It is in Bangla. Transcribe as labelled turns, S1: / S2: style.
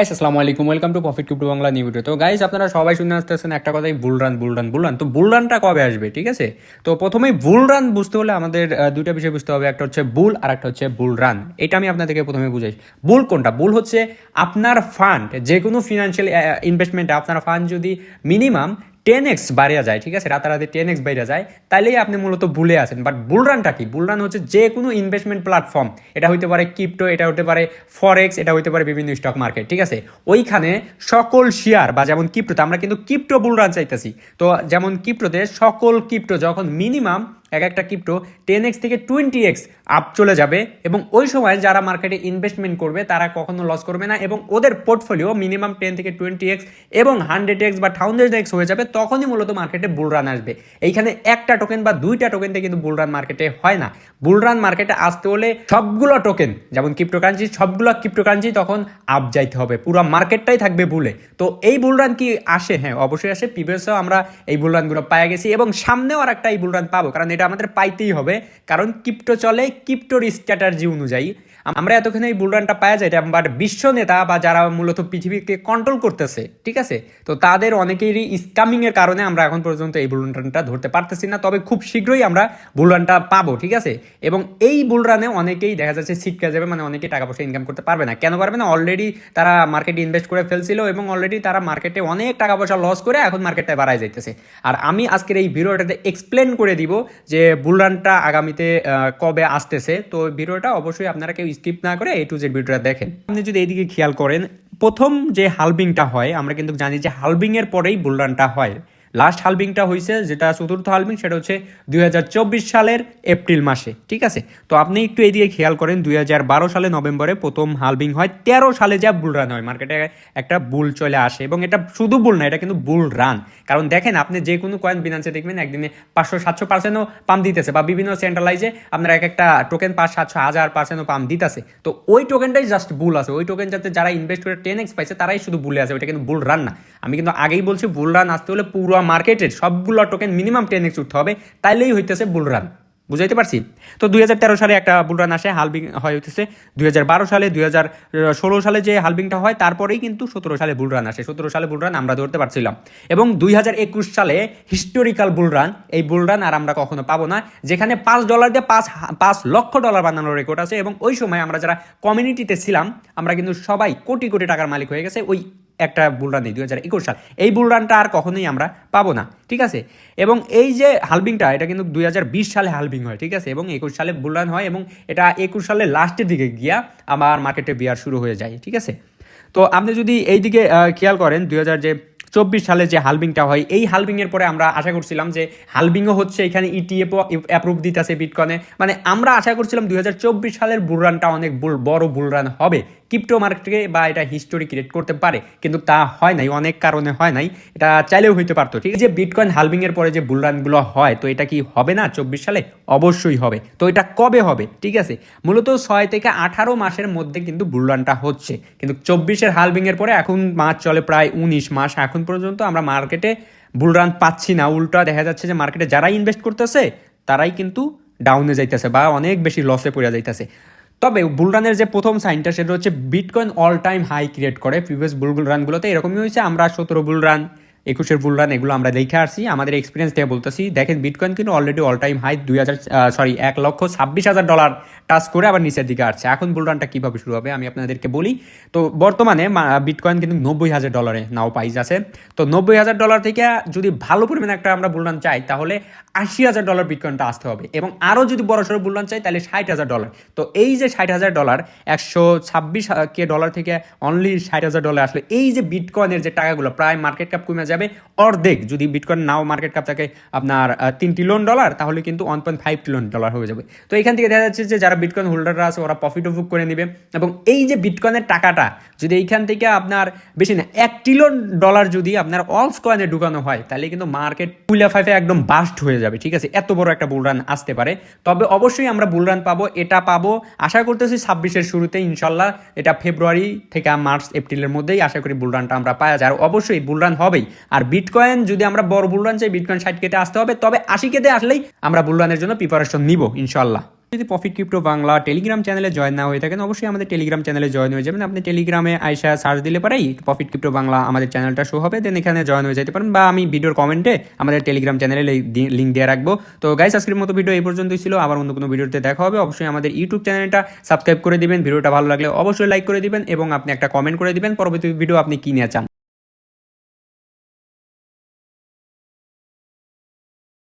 S1: গাইস আসসালামু আলাইকুম। Welcome to profit crypto Bangla new video তো গাইস আপনারা সবাই শুনে আসতেছেন একটা কথাই bull run bull run bull run তো বুল রানটা কবে আসবে, ঠিক আছে? তো প্রথমেই বুল রান বুঝতে হলে আমাদের দুইটা বিষয় বুঝতে হবে। একটা হচ্ছে বুল আর একটা হচ্ছে বুল রান এটা আমি আপনাদেরকে প্রথমে বুঝাই। বুল কোনটা? বুল হচ্ছে আপনার ফান্ড যে কোনো ফিনান্সিয়াল ইনভেস্টমেন্টে আপনার ফান্ড যদি মিনিমাম টেন এক্স বাড়িয়া যায়, ঠিক আছে? রাতারাতি টেন এক্স বাইরে যায়, তাইলেই আপনি মূলত বুলে আছেন। বাট বুলরানটা কি? বুলরান হচ্ছে যে কোনো ইনভেস্টমেন্ট প্ল্যাটফর্ম এটা হইতে পারে ক্রিপ্টো এটা হতে পারে ফরেক্স এটা হইতে পারে বিভিন্ন স্টক মার্কেট ঠিক আছে? ওইখানে সকল শেয়ার বা যেমন ক্রিপ্টোতে আমরা কিন্তু ক্রিপ্টো বুলরান চাইতেছি। তো যেমন ক্রিপ্টোতে সকল ক্রিপ্টো যখন মিনিমাম এক একটা ক্রিপ্টো টেন এক্স থেকে টোয়েন্টি এক্স আপ চলে যাবে এবং ওই সময় যারা মার্কেটে ইনভেস্টমেন্ট করবে, তারা কখনো লস করবে না এবং ওদের পোর্টফোলিও মিনিমাম টেন থেকে টোয়েন্টি এক্স এবং হান্ড্রেড এক্স বা থাউজেন্ড এক্স হয়ে যাবে, তখনই মূলত মার্কেটে বুলরান আসবে। এইখানে একটা টোকেন বা দুইটা টোকেন থেকে কিন্তু বুলরান মার্কেটে হয় না। বুলরান মার্কেটে আসতে হলে সবগুলো টোকেন যেমন ক্রিপ্টোকারেন্সি সবগুলো ক্রিপ্টোকারেন্সি তখন আপ যাইতে হবে। পুরো মার্কেটটাই থাকবে বুলে তো এই বুলরান কি আসে? হ্যাঁ অবশ্যই আসে। প্রিভিয়াসও আমরা এই বুলরানগুলো পাই গেছি এবং সামনেও আর একটা এই বুলরান পাবো, কারণ এটা আমাদের পাইতেই হবে। কারণ ক্রিপ্টো চলে ক্রিপ্টোর স্ট্র্যাটার্জি অনুযায়ী, আমরা এতক্ষণ এই বুলরানটা পাওয়া যায় বাট বিশ্ব নেতা বা যারা মূলত পৃথিবীকে কন্ট্রোল করতেছে, ঠিক আছে? তো তাদের অনেকেরই স্কামিং এর কারণে আমরা এখন পর্যন্ত এই বুলরানটা ধরতে পারতেছি না, তবে খুব শীঘ্রই আমরা বুলরানটা পাবো, ঠিক আছে? এবং এই বুলরানে অনেকেই দেখা যাচ্ছে ছিটকে যাবে মানে অনেকেই টাকা পয়সা ইনকাম করতে পারবে না। কেন পারবে না? অলরেডি তারা মার্কেটে ইনভেস্ট করে ফেলছিল এবং অলরেডি তারা মার্কেটে অনেক টাকা পয়সা লস করে এখন মার্কেটটা বাড়ায় যাইতেছে। আর আমি আজকের এই ভিডিওটাতে এক্সপ্লেন করে দিব যে বুলরানটা আগামীতে কবে আসতেছে, তো ভিডিওটা অবশ্যই আপনারা কেউ স্কিপ না করে এ টু জেড ভিডিওটা দেখেন। আপনি যদি এইদিকে খেয়াল করেন, প্রথম যে হালবিংটা হয়, আমরা কিন্তু জানি যে হালবিংয়ের পরেই বুলরানটা হয়। লাস্ট হালভিংটা হয়েছে যেটা চতুর্থ হালভিং সেটা হচ্ছে দুই হাজার চব্বিশ সালের এপ্রিল মাসে, ঠিক আছে? তো আপনি একটু এইদিকে খেয়াল করেন, দুই হাজার বারো সালে নভেম্বরে প্রথম হালভিং হয়, তেরো সালে যা বুল রান হয় মার্কেটে একটা বুল চলে আসে, এবং এটা শুধু বুল না, এটা কিন্তু বুল রান কারণ দেখেন, আপনি যে কোনো কয়েন বিনান্সে দেখবেন, একদিনে পাঁচশো, সাতশো পার্সেন্টও পাম দিতেছে, বা বিভিন্ন সেন্ট্রালাইজে আপনার এক একটা টোকেন পাঁচ, সাতশো, হাজার পার্সেন্টও পাম দিতেছে। তো ওই টোকেনটাই জাস্ট বুল আছে, ওই টোকেন যাতে যারা ইনভেস্ট করে টেন এক্স পাইছে, তারাই শুধু বুলে আছে, ওইটা কিন্তু বুল রান না। আমি কিন্তু আগেই বলছি বুল রান আসতে হলে পুরো মার্কেটের সবগুলো টোকেন মিনিমাম টেন এক্স উঠতে হবে, তাইলেই হইতেছে বুল রান বুঝাইতে পারছি? তো দুই সালে একটা বুলরান আসে হালবিং হয় হইতেছে দুই সালে দুই সালে যে হালবিংটা হয়, তারপরেই কিন্তু সতেরো সালে বুলরান আসে। সতেরো সালে বুলরান আমরা ধরতে পারছিলাম। এবং দুই হাজার একুশ সালে হিস্টোরিক্যাল বুলরান এই বুলরান আর আমরা কখনো পাবো না। যেখানে পাঁচ ডলার দিয়ে পাঁচ পাঁচ লক্ষ ডলার বানানোর রেকর্ড আছে এবং ওই সময় আমরা যারা কমিউনিটিতে ছিলাম, আমরা কিন্তু সবাই কোটি কোটি টাকার মালিক হয়ে গেছে। ওই একটা বুলরান দিই দু হাজার একুশ সাল। এই বুলরানটা আর কখনোই আমরা পাবো না, ঠিক আছে? এবং এই যে হালবিংটা এটা কিন্তু দুই হাজার বিশ সালে হালবিং হয়, ঠিক আছে? এবং একুশ সালে বুলরান হয় এবং এটা একুশ সালে লাস্টের দিকে গিয়া আমার মার্কেটে বিয়ার শুরু হয়ে যায়, ঠিক আছে? তো আপনি যদি এই দিকে খেয়াল করেন, দুই হাজার যে চব্বিশ সালে যে হালবিংটা হয়, এই হালবিংয়ের পরে আমরা আশা করছিলাম যে হালবিংও হচ্ছে এখানে ইটিএফও অ্যাপ্রুভ দিতেছে বিটকনে মানে আমরা আশা করছিলাম দু হাজার চব্বিশ সালের বুলরানটা অনেক বড় বুলরান হবে। ক্রিপ্টো মার্কেটে বা এটা হিস্টোরি ক্রিয়েট করতে পারে, কিন্তু তা হয় নাই, অনেক কারণে হয় নাই। এটা চাইলেও হইতে পারতো, ঠিক আছে? বিটকয়েন হালবিং এর পরে যে বুলরানগুলো হয়, তো এটা কি হবে না চব্বিশ সালে? অবশ্যই হবে। তো এটা কবে হবে, ঠিক আছে? মূলত ছয় থেকে আঠারো মাসের মধ্যে কিন্তু বুলরানটা হচ্ছে। কিন্তু চব্বিশের হালবিং এর পরে এখন মাস চলে প্রায় উনিশ মাস, এখন পর্যন্ত আমরা মার্কেটে বুলরান পাচ্ছি না। উল্টা দেখা যাচ্ছে যে মার্কেটে যারাই ইনভেস্ট করতেছে, তারাই কিন্তু ডাউনে যাইতেছে বা অনেক বেশি লসে পড়ে যাইতেছে। তবে বুলরানের যে প্রথম সাইনটা সেটা হচ্ছে bitcoin all time high create করে। প্রিভিয়াস বুল রানগুলোতে এরকমই হয়েছে, আমরা সতেরো বুল রান একুশের বুল রান এগুলো আমরা দেখে আসছি। আমাদের এক্সপিরিয়েন্স থেকে বলতেছি, দেখেন বিটকয়েন কিন্তু অলরেডি অল টাইম হাই দুই হাজার সরি এক লক্ষ ছাব্বিশ হাজার ডলার টাচ করে আবার নিচের দিকে আসছে। এখন বুল রানটা কীভাবে শুরু হবে, আমি আপনাদেরকে বলি। তো বর্তমানে বিটকয়েন কিন্তু নব্বই হাজার ডলারে নাও প্রাইস আছে। তো নব্বই হাজার ডলার থেকে যদি ভালো পরিমাণে একটা আমরা বুল রান চাই, তাহলে আশি হাজার ডলার বিটকয়েনটা আসতে হবে। এবং আরও যদি বড় সড়ো বুল রান চাই, তাহলে ষাট হাজার ডলার তো এই যে ষাট হাজার ডলার একশো ছাব্বিশ কে ডলার থেকে অনলি ষাট হাজার ডলার আসলে, এই যে বিটকয়েনের যে টাকাগুলো, প্রায় মার্কেট ক্যাপ কমে যাবে অর্ধেক। যদি বিটকয়েন নাও মার্কেট ক্যাপ থাকে আপনার তিন ট্রিলিয়ন ডলার তাহলে কিন্তু one point five trillion dollar হয়ে যাবে। তো এখান থেকে দেখা যাচ্ছে যে যারা বিটকয়েন হোল্ডাররা আছে, ওরা প্রফিট বুক করে নেবে। এবং এই যে বিটকয়েনের টাকাটা, যদি এইখান থেকে আপনার বেশি না, এক ট্রিলিয়ন ডলার যদি আপনার অলস কয়েনে ঢুকানো হয়, তাহলে কিন্তু মার্কেট কুইলা ফাইভে একদম বাস্ট হয়ে যাবে, ঠিক আছে? এত বড় একটা বুলরান আসতে পারে। তবে অবশ্যই আমরা বুলরান পাবো, এটা পাবো, আশা করতেছি ছাব্বিশের শুরুতে, ইনশাল্লাহ, এটা ফেব্রুয়ারি থেকে মার্চ, এপ্রিলের মধ্যেই আশা করি বুলরানটা আমরা পাওয়া যায়। আর অবশ্যই বুলরান হবেই। আর বিটকয়েন যদি আমরা বড় বুলরান চাই বিটকয়েন ষাট কেতে আসতে হবে। তবে আশি কেতে আসলেই আমরা বুলরানের জন্য প্রিপারেশন নিব, ইনশাল্লাহ। যদি প্রফিট ক্রিপ্টো বাংলা টেলিগ্রাম চ্যানেলে জয়েন না হয়ে থাকেন, অবশ্যই আমাদের টেলিগ্রাম চ্যানেলে জয়েন হয়ে যাবেন। আপনি টেলিগ্রামে আইসা সার্চ দিলে পরেই প্রফিট ক্রিপ্টো বাংলা আমাদের চ্যানেলটা শো হবে। দেন এখানে জয়েন হয়ে যেতে পারেন বা আমি ভিডিওর কমেন্টে আমাদের টেলিগ্রাম চ্যানেলে লিঙ্ক দিয়ে রাখব। তো গাইস আজকের মতো ভিডিও এই পর্যন্তই ছিল। আবার অন্য কোনো ভিডিওতে দেখা হবে। অবশ্যই আমাদের ইউটিউব চ্যানেলটা সাবস্ক্রাইব করে দিবেন। ভিডিওটা ভালো লাগলে অবশ্যই লাইক করে দিবেন এবং আপনি একটা কমেন্ট করে দিবেন। পরবর্তী ভিডিও আপনি কি নিয়ে চান?